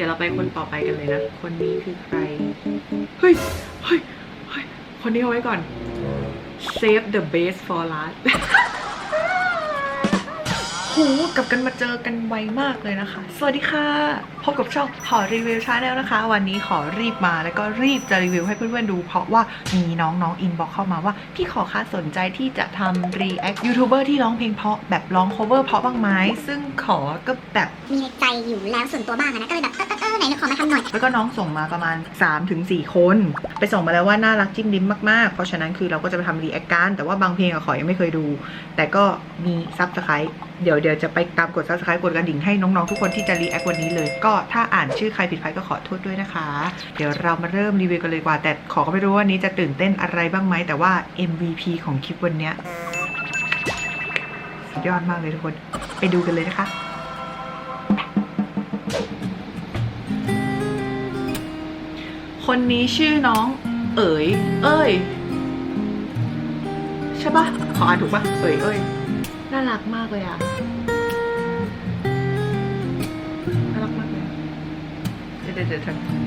ดี๋ยวเราไปคนต่อไปกันเลยนะ คนนี้คือใคร เฮ้ย เฮ้ย เฮ้ย คนนี้เอาไว้ก่อน save the best for last โหกลับกันมาเจอกันไวมากเลยนะคะ สวัสดีค่ะ พบกับช่องขอรีวิวชาแนลนะคะ วันนี้ขอรีบมาแล้วก็รีบจะรีวิวให้เพื่อนๆดู เพราะว่ามีน้องๆอินบอกเข้ามาว่า พี่ขอค่ะสนใจที่จะทำรีแอคยูทูบเบอร์ที่ร้องเพลงเพราะแบบร้อง cover เพราะบ้างไหมซึ่งขอก็แบบมีในใจอยู่แล้วส่วนตัวบ้างนะก็เลยแบบเออไหนขอมาทำหน่อยแล้วก็น้องส่งมาประมาณ 3-4 คน ไปส่งมาแล้วว่าน่ารักจิ้มลิ้มมากๆ เพราะฉะนั้นคือเราก็จะไปทำรีแอคกันแต่ว่าบางเพลงอะขอยังไม่เคยดู แต่ก็มีซับสไครต์เดี๋ยวเดี๋ยวจะไปตามกดซับสไครต์กดกระดิ่งให้น้องๆทุกคนที่จะรีแอควันนี้เลยก็ถ้าอ่านชื่อใครผิดพลาดก็ขอโทษด้วยนะคะ เดี๋ยวเรามาเริ่มรีวิวกันเลยกว่า แต่ขอก็ไม่รู้ว่านี้จะตื่นเต้นอะไรบ้างไหม แต่ว่า MVP ของคลิปวันนี้ยอดมากเลยทุกคน ไปดูกันเลยนะคะคนนี้ชื่อน้อง เอ๋ย เอ้ย ใช่ปะขออ่านถูกปะเอ๋ย เอ้ย น่ารักมากเลยอะ 네, 네네 잠깐.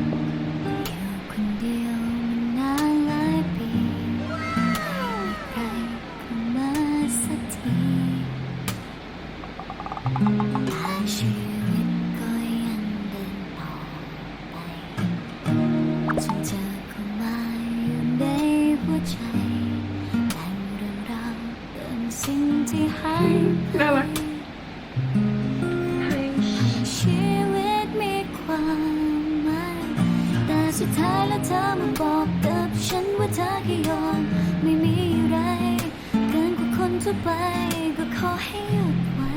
ก็ขอให้หยุดไว้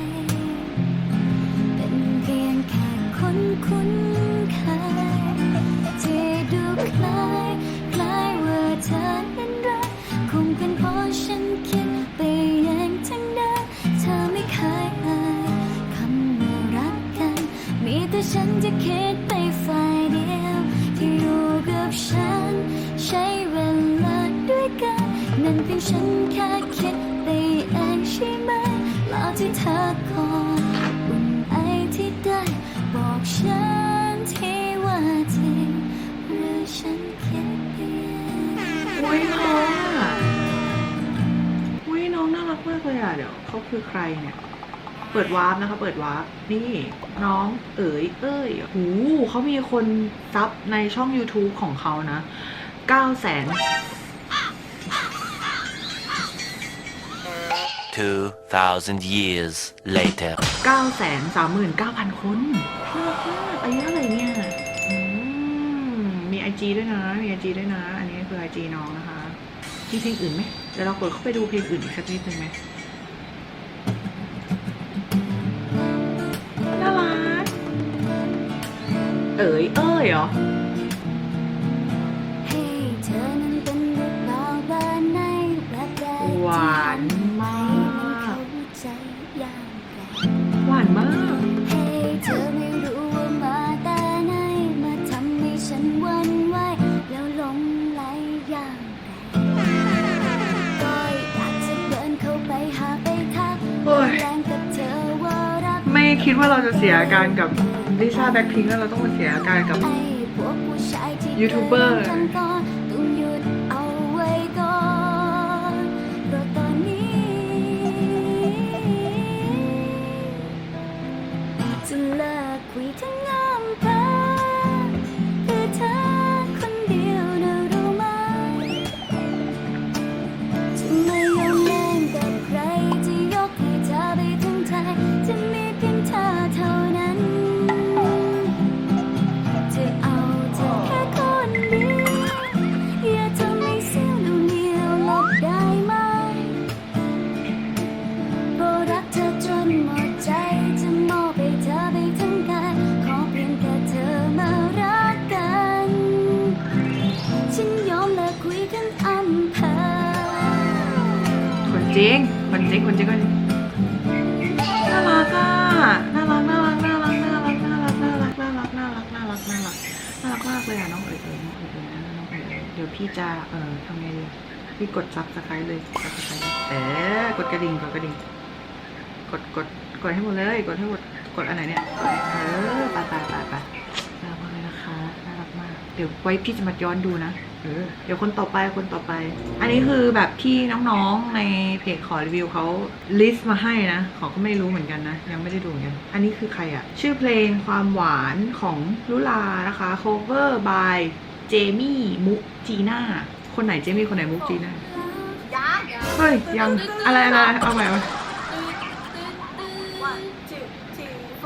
เป็นเพียงแค่คนคุ้นเคยที่ดูคล้ายคล้ายว่าเธอนั้นรักคงเป็นเพราะฉันคิดไปเองทั้งนั้นเธอไม่เคยเอ่ยคำว่ารักกัน มีแต่ฉันที่คิดไปฝ่ายเดียว ที่อยู่กับฉัน ใช้เวลาด้วยกัน นั่นเป็นฉันแค่คิด ที่เธอกอนอุ่นไอที่ได้บอกฉันที่ว่าจริงหรือฉันคิดไปเองอุ้ยน้องอะอุ้ยน้องน่ารักมากเลยอะ เดี๋ยวเขาคือใครเนี่ย เปิดวาร์ปนะคะ เปิดวาร์ปนี่น้องเอ๋ยเอ้ยหูเขามีคนซับในช่อง YouTube ของเขานะ9แสน 2,000 years later. 9แสน39,000 คนน่ารักมากอายุเท่าไหร่เนี่ยอืมมีไอจีด้วยนะ มีไอจีด้วยนะ อันนี้คือไอจีน้องนะคะมีเพลงอื่นไหมเดี๋ยวเรากดเข้าไปดูเพลงอื่นอีกสักนิดนึงไหมน่ารักเอ๋ยเอ้ยเหรอ ว่าเราจะเสียอาการกับลิซ่าแบ็คพิงค์แล้วเราต้องมาเสียอาการกับไอ้พวกผู้ชายที่ยูทูบเบอร์ อ๋ยเดี๋ยวพี่จะเอ่อทำไงดีพี่กดซับสไครต์เลยซับสไครต์เอ๊กดกระดิ่งกดกระดิ่ง กดกดกดให้หมดเลย กดให้หมดกดอันไหนเนี่ยเออไปไปไปไปน่ารักมากเดี๋ยวไว้พี่จะมาย้อนดูนะเออเดี๋ยวคนต่อไปคนต่อไป อันนี้คือแบบที่น้องๆในเพจขอรีวิวเขาลิสต์มาให้นะ ขอก็ไม่รู้เหมือนกันนะ ยังไม่ได้ดูเหมือนกัน อันนี้คือใครอะชื่อเพลงความหวานของลุลานะคะ cover by เจมี่มุกจีน่า คนไหนเจมี่คนไหนมุกจีน่า ยังเฮ้ยยังอะไรอะไรเอาใหม่มาวันจุดทีโฟ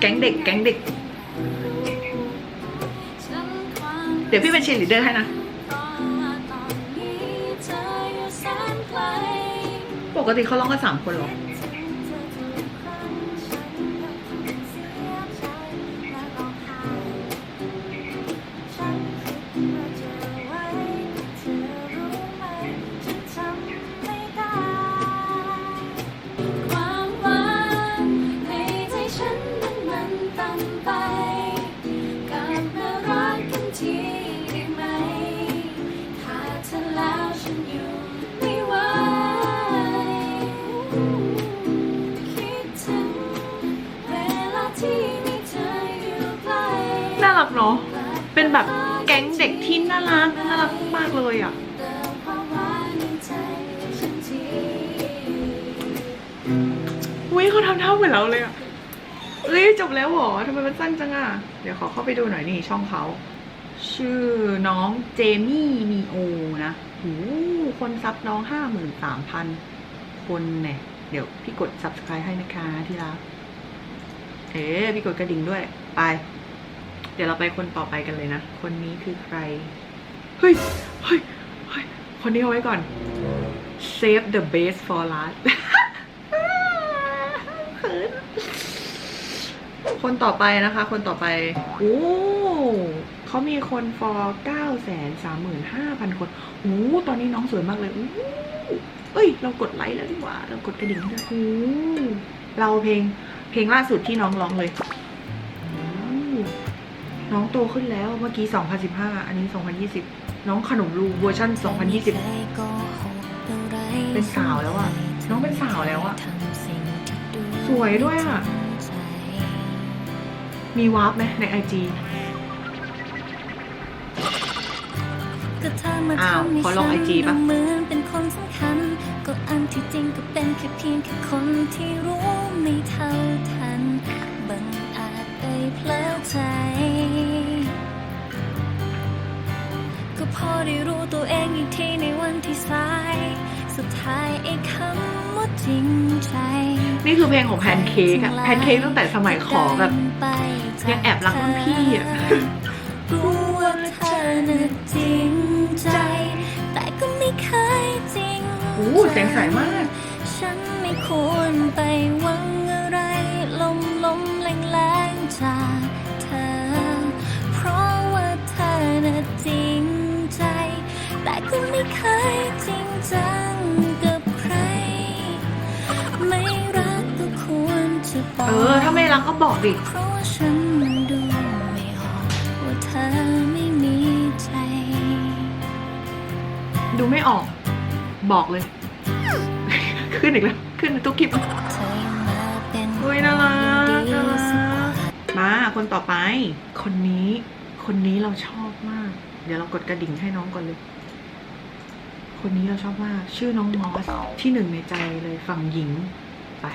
แก๊งเด็กแก๊งเด็ก เดี๋ยวพี่เป็นเชียร์ลีดเดอร์ให้นะ ปกติเขาร้องกันสามคนเหรอ รักเนาะ เป็นแบบแก๊งเด็กที่น่ารักน่ารักมากเลยอะเติมความหวานในใจฉันทีอุ้ยเขาทำเท่าเหมือนเราเลยอะเอ้ยจบแล้วเหรอทำไมมันสั้นจังอะ เดี๋ยวขอเข้าไปดูหน่อยนี่ช่องเขา ชื่อน้องเจมี่มีโอนะหูคนซับน้องห้าหมื่นสามพันคนเนี่ย เดี๋ยวพี่กด subscribe ให้นะคะที่รักเอ๊พี่กดกระดิ่งด้วย ไป เดี๋ยวเราไปคนต่อไปกันเลยนะ คนนี้คือใคร เฮ้ย เฮ้ย เฮ้ย คนนี้เอาไว้ก่อน save the best for last คนต่อไปนะคะ คนต่อไป โอ้เขามีคนฟอร์เก้าแสนสามหมื่นห้าพันคน โอ้ตอนนี้น้องสวยมากเลยอู้เอ้ย เรากดไลค์แล้วดีกว่า เรากดกระดิ่งด้วยโอ้เราเพลง เพลงล่าสุดที่น้องร้องเลย น้องโตขึ้นแล้วเมื่อกี้ 2015 อันนี้ 2020 น้องขนมรูเวอร์ชัน2020 เป็นสาวแล้วอะน้องเป็นสาวแล้วอะสวยด้วยอะมีวาร์ปไหมในไอจีก็เธอมาอ้าวทำให้ขอลงฉัน IG ปะเหมือนเป็นคนสำคัญก็อันที่จริงก็เป็นแค่เพียงแค่คนที่รู้ไม่เท่าทันบังอาจไป เพลอใจ ก็พอได้รู้ตัวเองอีกทีในวันที่สาย สุดท้ายไอ้คำว่าจริงใจนี่คือเพลงของแพนเค้กอะแพนเค้กตั้งแต่สมัยขอแบบยังแอบรักรุ่นพี่อะรู้ว่าเธอน่ะจริงใจ แต่ก็ไม่เคยจริงโอ้เสียงใสมาก ฉันไม่ควรไปหวัง เคยจริงจังกับใคร ไม่รักก็ควรจะบอกเออถ้าไม่รักก็บอกดิ เพราะว่าฉันดูไม่ออกว่าเธอไม่มีใจ ดูไม่ออก บอกเลย ขึ้นอีกแล้ว ขึ้นในทุกคลิป เธอมาเป็นเฮ้ยน่ารักดีน่ารัสักกมาคนต่อไป คนนี้ คนนี้เราชอบมาก เดี๋ยวเรากดกระดิ่งให้น้องก่อนเลย คนนี้เราชอบมาก ชื่อน้องมอสที่หนึ่งในใจเลยฝั่งหญิง ไป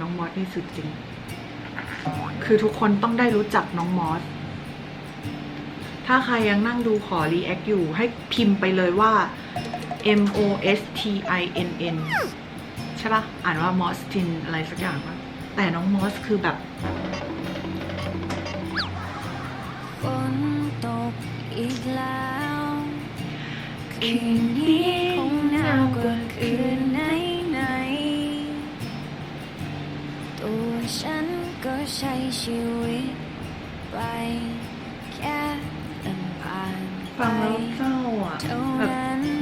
น้องมอสนี่สุดจริง คือทุกคนต้องได้รู้จักน้องมอส ถ้าใครยังนั่งดูขอรีแอคอยู่ ให้พิมพ์ไปเลยว่า M O S T I N N ใช่ปะอ่านว่ามอสตินอะไรสักอย่างปะแต่น้องมอสคือแบบฝนตกอีกแล้ว คืนนี้คงหนาวกว่าคืนไหนไหนๆตัวฉันก็ใช้ชีวิตไปแค่เดินผ่านฟังแล้วเศร้าอะแบบ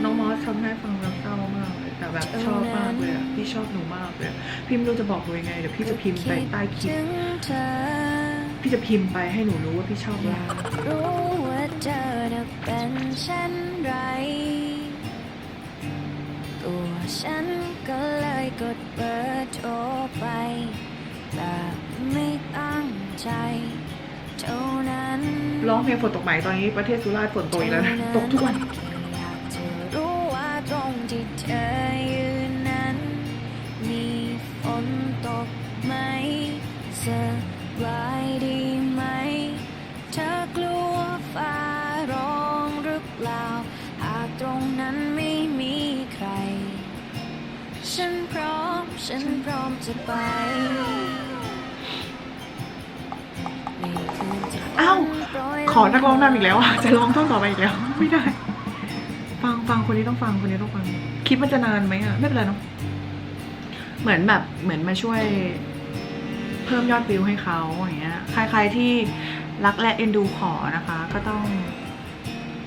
น้องมอสทำให้ฟังแล้วเศร้ามากเลยแต่แบบชอบมากเลยอะพี่ชอบหนูมากเลยพี่ไม่รู้จะบอกหนูยังไงเดี๋ยวพี่จะพิมพ์ไปใต้คลิปพี่จะพิมพ์ไปให้หนูรู้ว่าพี่ชอบมากรู้ว เป็นเช่นไร ตัวฉันก็เลยกดเบอร์โทรไป แบบไม่ตั้งใจเท่านั้นร้องเพลงฝนตกไหมตอนนี้ประเทศสุราษฎร์ฝนตกอีกแล้วนะตกทุกวัน อยากจะรู้ว่าตรงที่เธอยืนนั้น มีฝนตกไหมสบาย ฉันพร้อมจะไปอ้าวขอนักร้องนำอีกแล้วอะจะร้องท่อนต่อไปอีกแล้ว ไม่ได้ ฟังฟังคนนี้ต้องฟังคนนี้ต้องฟัง คลิปมันจะนานไหมอะ ไม่เป็นไรเนาะเหมือนแบบเหมือนมาช่วยเพิ่มยอดวิวให้เขาอย่างเงี้ย ใครๆที่รักและเอ็นดูขอนะคะ ก็ต้อง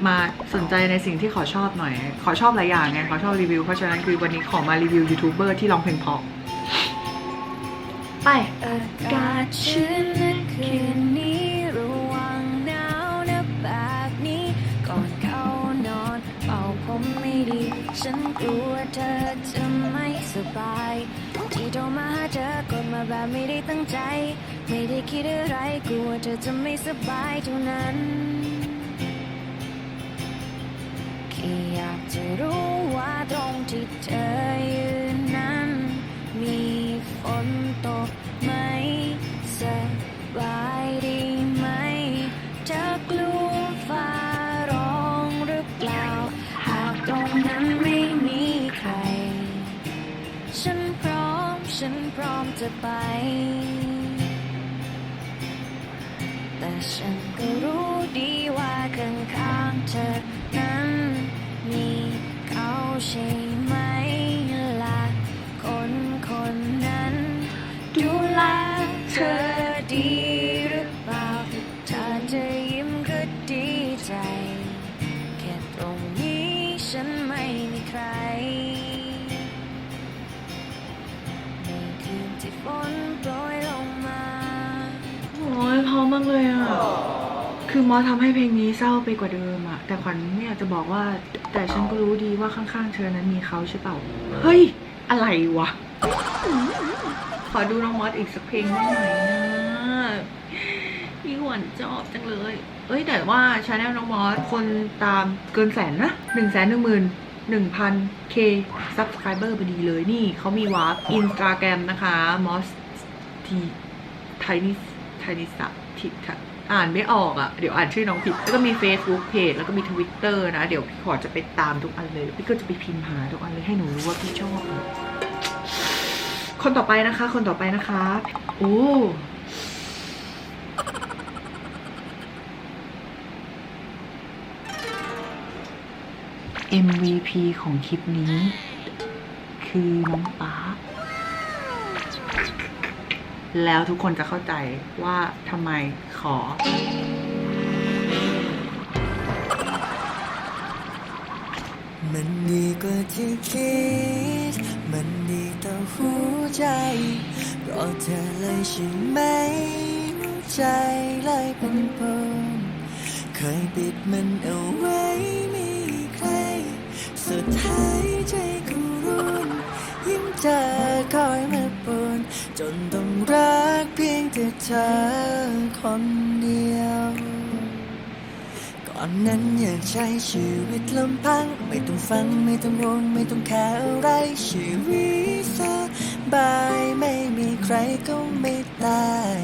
มาสนใจในสิ่งที่ขอชอบหน่อย ขอชอบหลายอย่างไงขอชอบรีวิว เพราะฉะนั้นคือวันนี้ขอมารีวิวยูทูบเบอร์ที่ร้องเพลงเพราะไป อากาศชื้นในคืนนี้ระวังหนาวนะแบบนี้ ก่อนเข้านอนเป่าผมไม่ดี ฉันกลัวเธอจะไม่สบายที่โทรมาหาเธอกดมาแบบไม่ได้ตั้งใจ ไม่ได้คิดอะไรกลัวเธอจะไม่สบายเท่านั้น จะรู้ว่าตรงที่เธอยืนนั้น มีฝนตกไหมสบายดีไหมเธอกลัวฟ้าร้องหรือเปล่า หากตรงนั้นไม่มีใคร ฉันพร้อมฉันพร้อมจะไป แต่ฉันก็รู้ดีว่าข้างๆเธอาะมากเลยอะ คือมอสทำให้เพลงนี้เศร้าไปกว่าเดิมอะ แต่ขวัญไม่อยากจะบอกว่า แต่ฉันก็รู้ดีว่าข้างๆเธอนั้นมีเขาใช่เปล่า เฮ้ย อะไรวะ ขอดูน้องมอสอีกสักเพลงได้ไหมนะพี่หวนชอบจังเลย เอ้ยแต่ว่าชาแนลน้องมอสคนตามเกินแสนนะหนึ่งแสนหนึ่งหมื่นหนึ่งพันเคซับสไครเบอร์พอดีเลยนี่เขามีวาร์ปอินสตาแกรมนะคะมอสทีไทนิสไทนิสะ ทิทะอ่านไม่ออกอะ่ะ เดี๋ยวอ่านชื่อน้องผิด แล้วก็มี Facebook Page แล้วก็มี Twitter นะ เดี๋ยวพี่ขอจะไปตามทุกอันเลย พี่ก็จะไปพิมพ์หาทุกอันเลยให้หนูรู้ว่าพี่ชอบ คนต่อไปนะคะ คนต่อไปนะคะโอ้ MVP ของคลิปนี้ คือน้องป๊า แล้วทุกคนจะเข้าใจว่าทำไมขอ มันดีกว่าที่คิด มันดีต่อหัวใจเพราะเธอเลยใช่ไหม ใจเลยเป็นปมเคยปิดมันเอาไว้ไม่ใคร สุดท้ายใจก็รุนยิ่งเจอคอยมาปน จนต้องรักเพียงแต่เธอคนเดียว ก่อนนั้นอยากใช้ชีวิตลำพัง ไม่ต้องฟังไม่ต้องห่วงไม่ต้องแคร์อะไรชีวิตสบายไม่มีใครก็ไม่ตาย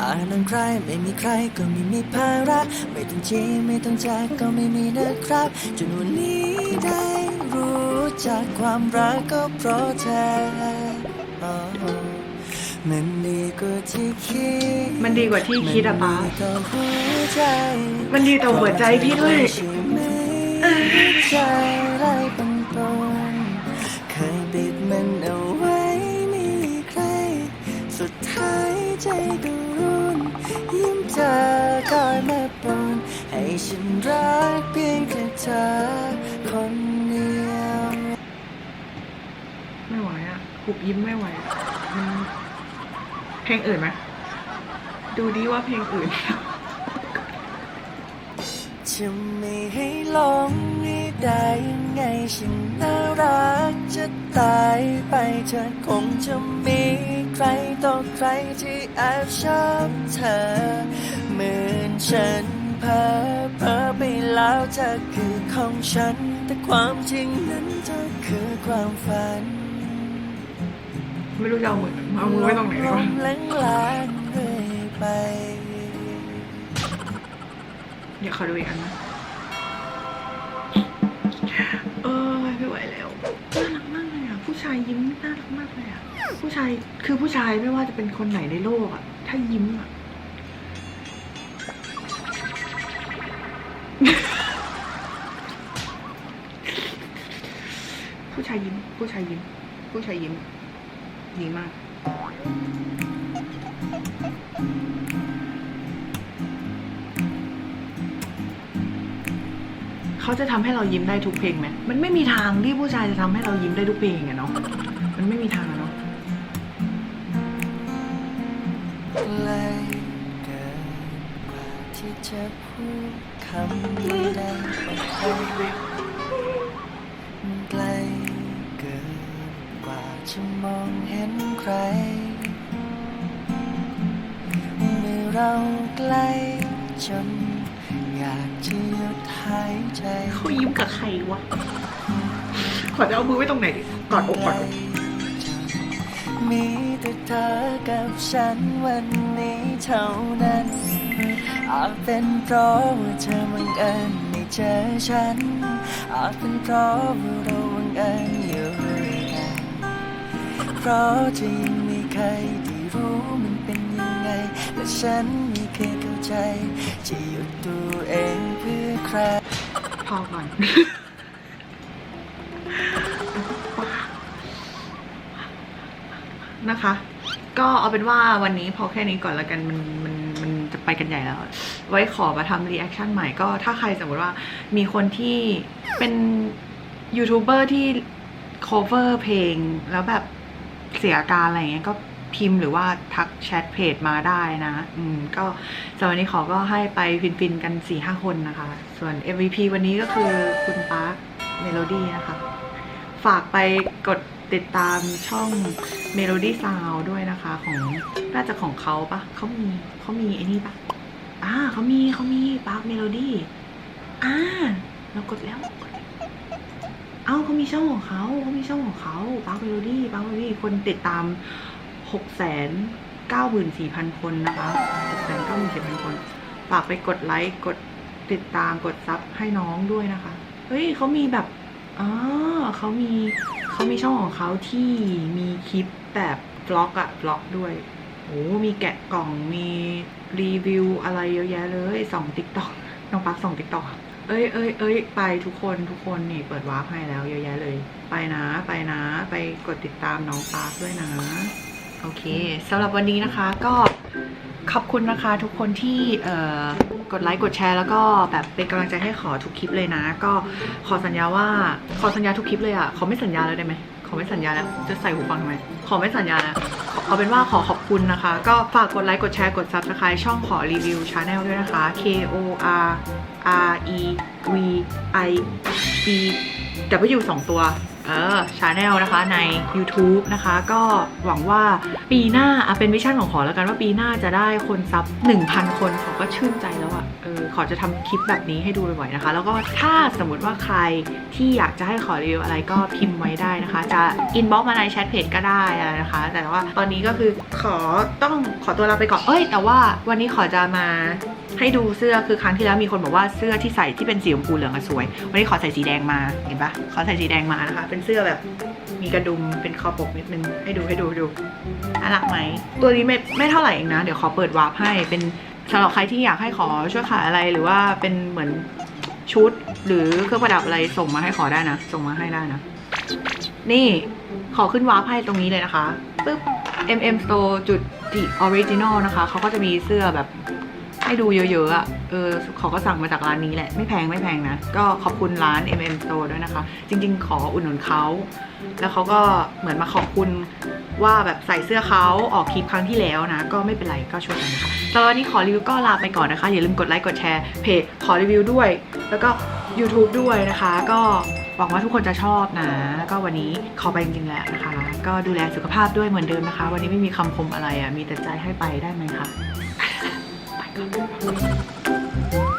อ่านอันใครไม่มีใครก็ไม่มีภาระ ไม่ต้องจีไม่ต้องจากก็ไม่มีนะครับจนวันนี้ได้รู้จักความรักก็เพราะเธออ๋อ มันดีกว่าที่คิดมันดีกว่าที่คิดอะป๊ามันดีต่อหัวใจมันดีต่อหัวใจพี่ด้วยใช่ไหมใจไรปันปนเคยปิดมันเอาไว้ไม่มีใคร สุดท้ายใจก็รุนยิ้มเธอคอยมาปนให้ฉันรักเพียงแค่เธอคนเดียว ไม่ไหวอะหุบยิ้มไม่ไหวอะมัน เพลงอื่นไหมดูดีว่าเพลงอื่น จะไม่ให้หลงให้ได้ยังไงฉันน่ารักจะตายไปเธอคงจะมีใครต่อใครที่แอบชอบเธอเหมือนฉันเพ้อเพ้อไปแล้วเธอคือของฉัน แต่ความจริงนั้นเธอคือความฝัน ไม่รู้จะเอามือเอามือไว้ตรงไหนดีวะแรงลางเรื่อยไปเดี๋ยวขอดูอีกอันนะเออไม่ไหวแล้วน่ารักมากเลยอะผู้ชายยิ้มน่ารักมากเลยอะผู้ชายคือผู้ชายไม่ว่าจะเป็นคนไหนในโลกอะถ้ายิ้มอะผู้ชายยิ้มผู้ชายยิ้มผู้ชายยิ้ม ดีมาก เขาจะทำให้เรายิ้มได้ทุกเพลงไหม มันไม่มีทางที่ผู้ชายจะทำให้เรายิ้มได้ทุกเพลงอะเนาะ มันไม่มีทางอะเนาะไกลเกินกว่าที่จะพูดคำใด จะมองเห็นใคร เมื่อเราใกล้จนอยากจะหยุดหายใจเขายิ้มกับใครวะ ขอจะเอามือไว้ตรงไหนดิกอดอกกอดอกมีแต่เธอกับฉันวันนี้เท่านั้นอาจเป็นเพราะว่าเธอบังเอิญได้เจอฉันอาจเป็นเพราะว่าเราบังเอิญอยู่ด้วยกัน เพราะจะยังไม่เคยได้รู้มันเป็นยังไง และฉันไม่เคยเข้าใจ จะหยุดตัวเองเพื่อใคร พอก่อน นะคะ ก็เอาเป็นว่าวันนี้พอแค่นี้ก่อนแล้วกันมันมันมันจะไปกันใหญ่แล้ว ไว้ขอมาทำรีแอคชั่นใหม่ก็ถ้าใครสมมติว่ามีคนที่เป็นยูทูบเบอร์ที่ cover เพลงแล้วแบบ เสียอาการอะไรเงี้ยก็พิมพ์หรือว่าทักแชทเพจมาได้นะ อืม ก็สำหรับวันนี้ขอก็ให้ไปฟินๆกัน4ี่ห้าคนนะคะ ส่วน MVP วันนี้ก็คือคุณปาร์คเมโลดี้นะคะ ฝากไปกดติดตามช่อง Melody Sound ด้วยนะคะ ของน่าจะของเขาปะเขามีเขามีไอ้นี่ปะอ่าเขามีเขามีปาร์คเมโลดี้อ่าเรากดแล้ว เอ้าเขามีช่องของเขาเขามีช่องของเขาปาร์คเมโลดี้ปาร์คเมโลดี้คนติดตามหกแสนเก้าหมื่นสี่พันคนนะคะหกแสนเก้าหมื่นสี่พันคนฝากไปกดไลค์กดติดตามกดซับให้น้องด้วยนะคะ เฮ้ยเขามีแบบอ๋อเขามีเขามีช่องของเขาที่มีคลิปแบบบล็อกอะบล็อกด้วยโอ้มีแกะกล่องมีรีวิวอะไรเยอะแยะเลยส่องติ๊กต็อกน้องปักส่องติ๊กต็อก เอ้ยเอ้ยเอ้ยไปทุกคนทุกคนนี่เปิดวาร์ปให้แล้วเยอะแยะเลย ไปนะ ไปนะ ไปกดติดตามน้องปาร์คด้วยนะ โอเคสำหรับวันนี้นะคะก็ขอบคุณนะคะทุกคนที่กดไลค์กดแชร์แล้วก็แบบเป็นกำลังใจให้ขอทุกคลิปเลยนะ ก็ขอสัญญาว่าขอสัญญาทุกคลิปเลยอะ่ะขอไม่สัญญาแล้วได้ไหมขอไม่สัญญาแล้วจะใส่หูฟังทำไมขอไม่สัญญาแล้ว เอาเป็นว่าขอขอบคุณนะคะ ก็ฝากกดไลค์กดแชร์กด subscribe ช่องขอรีวิวชาแนลด้วยนะคะ K O R R E V I E W สองตัว เออชาแนลนะคะใน YouTube นะคะ ก็หวังว่าปีหน้าเอะเป็นวิชั่นของขอแล้วกันว่าปีหน้าจะได้คนซับ 1,000 คนขอก็ชื่นใจแล้วอะ่ะเออขอจะทำคลิปแบบนี้ให้ดูบ่อยๆนะคะ แล้วก็ถ้าสมมติว่าใครที่อยากจะให้ขอรีวิวอะไรก็พิมพ์ไว้ได้นะคะ จะอินบ็อกมาในแชทเพจก็ได้อะไรนะคะ แต่ว่าตอนนี้ก็คือขอต้องขอตัวลาไปก่อนเอ้ย แต่ว่าวันนี้ขอจะมา ให้ดูเสื้อคือครั้งที่แล้วมีคนบอกว่าเสื้อที่ใส่ที่เป็นสีชมพูเหลืองอะสวย วันนี้ขอใส่สีแดงมาเห็นปะขอใส่สีแดงมานะคะ เป็นเสื้อแบบมีกระดุมเป็นคอปกนิดนึงให้ดูให้ดูให้ดูน่ารักไหมตัวนี้ไม่ไม่เท่าไหร่เองนะ เดี๋ยวขอเปิดวาร์ปให้เป็นสำหรับใครที่อยากให้ขอช่วยขายอะไรหรือว่าเป็นเหมือนชุดหรือเครื่องประดับอะไรส่งมาให้ขอได้นะ ส่งมาให้ได้นะ นี่ขอขึ้นวาร์ปให้ตรงนี้เลยนะคะปึ๊บ mm store จุด the original นะคะเขาก็จะมีเสื้อแบบ ให้ดูเยอะๆอะ เออเขาก็สั่งมาจากร้านนี้แหละ ไม่แพงไม่แพงนะ ก็ขอบคุณร้าน MM Store ด้วยนะคะ จริง ๆ ขออุดหนุนเขา แล้วเขาก็เหมือนมาขอบคุณว่าแบบใส่เสื้อเขาออกคลิปครั้งที่แล้วนะ ก็ไม่เป็นไรก็ช่วยกันนะคะสำหรับวันนี้ขอรีวิวก็ลาไปก่อนนะคะ อย่าลืมกดไลค์กดแชร์เพจขอรีวิวด้วย แล้วก็ YouTube ด้วยนะคะ ก็หวังว่าทุกคนจะชอบนะ ก็วันนี้ขอไปจริงๆแล้วนะคะ ก็ดูแลสุขภาพด้วยเหมือนเดิมนะคะ วันนี้ไม่มีคำคมอะไรอะ่ะมีแต่ใจให้ไปได้ไหมคะ Thank you.